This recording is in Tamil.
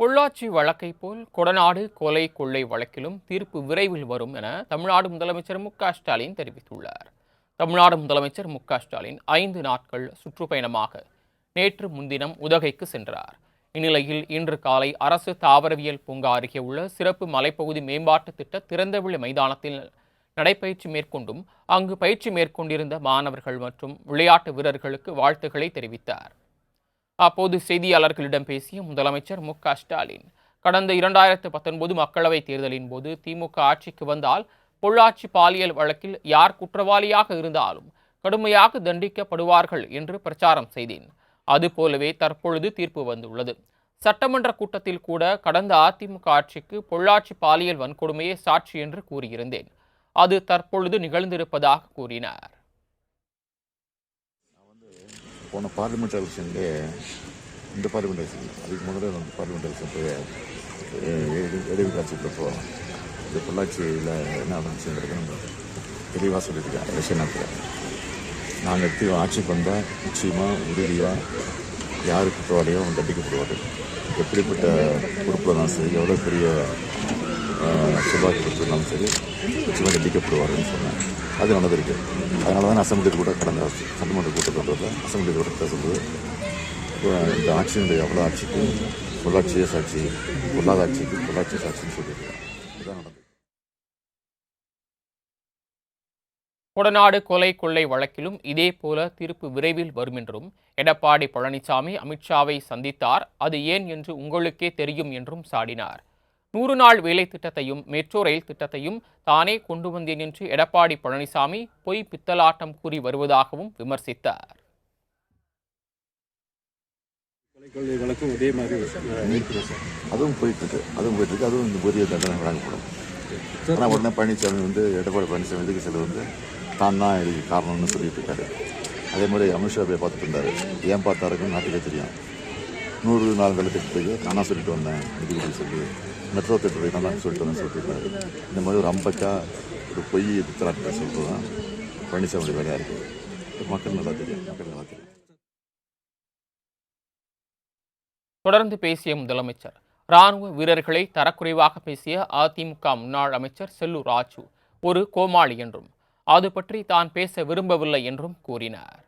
பொள்ளாச்சி வழக்கை போல் கொடநாடு கொலை கொள்ளை வழக்கிலும் தீர்ப்பு விரைவில் வரும் என தமிழ்நாடு முதலமைச்சர் மு க ஸ்டாலின் தெரிவித்துள்ளார். தமிழ்நாடு முதலமைச்சர் மு க ஸ்டாலின் ஐந்து நாட்கள் சுற்றுப்பயணமாக நேற்று முன்தினம் உதகைக்கு சென்றார். இந்நிலையில் இன்று காலை அரசு தாவரவியல் பூங்கா அருகே உள்ள சிறப்பு மலைப்பகுதி மேம்பாட்டு திட்ட திறந்தவெளி மைதானத்தில் நடைபயிற்சி மேற்கொண்டும் அங்கு பயிற்சி மேற்கொண்டிருந்த மாணவர்கள் மற்றும் விளையாட்டு வீரர்களுக்கு வாழ்த்துக்களை தெரிவித்தார். அப்போது செய்தியாளர்களிடம் பேசிய முதலமைச்சர் மு க ஸ்டாலின் கடந்த இரண்டாயிரத்து பத்தொன்பது மக்களவைத் தேர்தலின் போது திமுக ஆட்சிக்கு வந்தால் பொள்ளாச்சி பாலியல் வழக்கில் யார் குற்றவாளியாக இருந்தாலும் கடுமையாக தண்டிக்கப்படுவார்கள் என்று பிரச்சாரம் செய்தேன். அதுபோலவே தற்பொழுது தீர்ப்பு வந்துள்ளது. சட்டமன்ற கூட்டத்தில் கூட கடந்த அதிமுக ஆட்சிக்கு பொள்ளாச்சி பாலியல் வன்கொடுமையே சாட்சி என்று கூறியிருந்தேன். அது தற்பொழுது நிகழ்ந்திருப்பதாக கூறினார். போன பார்லிமெண்ட் எலெக்ஷன்லே இந்த பார்லிமெண்ட் எலெக்ஷன் அதுக்கு முதல்ல அந்த பார்லிமெண்ட் எலெக்ஷன் போய் இடைவெளி காட்சியில் போகிறோம் இந்த பொள்ளாச்சியில் என்ன நடந்துச்சுங்கிறது நம்ம தெளிவாக சொல்லியிருக்கேன் எலெக்ஷன் நேரத்தில். நாங்கள் எடுத்து ஆட்சி பண்ணால் நிச்சயமாக உறுதியாக யார் குற்றவாளியோ அவங்க தண்டிக்கப்படுவார்கள் எப்படிப்பட்ட பொறுப்பு தான் சரி எவ்வளோ பெரிய செல்வாக்கு கொடுத்துருந்தாலும் சரி சிவன் தண்டிக்கப்படுவார்கள்னு சொன்னேன் அது நடந்திருக்கு அதனால தான் அசம்பிளி கூட கடந்த சட்டமன்ற கூட்டத்தொடரில் அசம்பிளி கூட பேசும்போது இந்த ஆட்சியினுடைய எவ்வளோ ஆட்சிக்கு பொள்ளாச்சியே சாட்சி பொல்லாத ஆட்சிக்கு பொள்ளாச்சி சாட்சின்னு சொல்லியிருக்கேன் இதுதான் நடந்தது கொடநாடு கொலை கொள்ளை வழக்கிலும் இதே போல தீர்ப்பு விரைவில் வரும் என்றும் எடப்பாடி பழனிசாமி அமித்ஷாவை சந்தித்தார். அது ஏன் என்று உங்களுக்கே தெரியும் என்றும் சாடினார். நூறு நாள் வேலை திட்டத்தையும் மெட்ரோ ரயில் திட்டத்தையும் தானே கொண்டு வந்தேன் என்று எடப்பாடி பழனிசாமி பொய் பித்தலாட்டம் கூறி வருவதாகவும் விமர்சித்தார். கொலை வழக்கும் மாதிரி சார். அதுவும் போயிட்டு இருக்கு. அதுவும் போயிட்டு இருக்கு. அதுவும் இந்த உரிய தண்டனை வழங்கப்படும். ஆனால் உடனே பழனிசாமி வந்து எடப்பாடி பழனிசாமி இதுக்கு செல்வது வந்து தான் தான் இதுக்கு காரணம்னு சொல்லிட்டு இருக்காரு. அதே மாதிரி அமித்ஷா போய் பார்த்துட்டு இருந்தாரு. ஏன் பார்த்தாருக்குன்னு நாட்டுக்கே தெரியும். நூறு நாள் வேலை திட்டத்துக்கு நானா சொல்லிட்டு வந்தேன். இதுக்கு சொல்லி. மெட்ரோ திட்டத்துக்கு நான் சொல்லிட்டு வந்தேன் சொல்லிட்டு இருக்காரு இந்த மாதிரி ஒரு அம்பக்கா ஒரு பொய் பித்தலாட்டத்தை சொல்லிட்டு தான் பழனிசாமியோட வேலையாக இருக்குது மக்கள் நல்லா தெரியும். மக்கள் நல்லா தெரியும். தொடர்ந்து பேசிய முதலமைச்சர் ராணுவ வீரர்களை தரக்குறைவாக பேசிய அதிமுக முன்னாள் அமைச்சர் செல்லூர் ராஜு ஒரு கோமாளி என்றும் அது பற்றி தான் பேச விரும்பவில்லை என்றும் கூறினார்.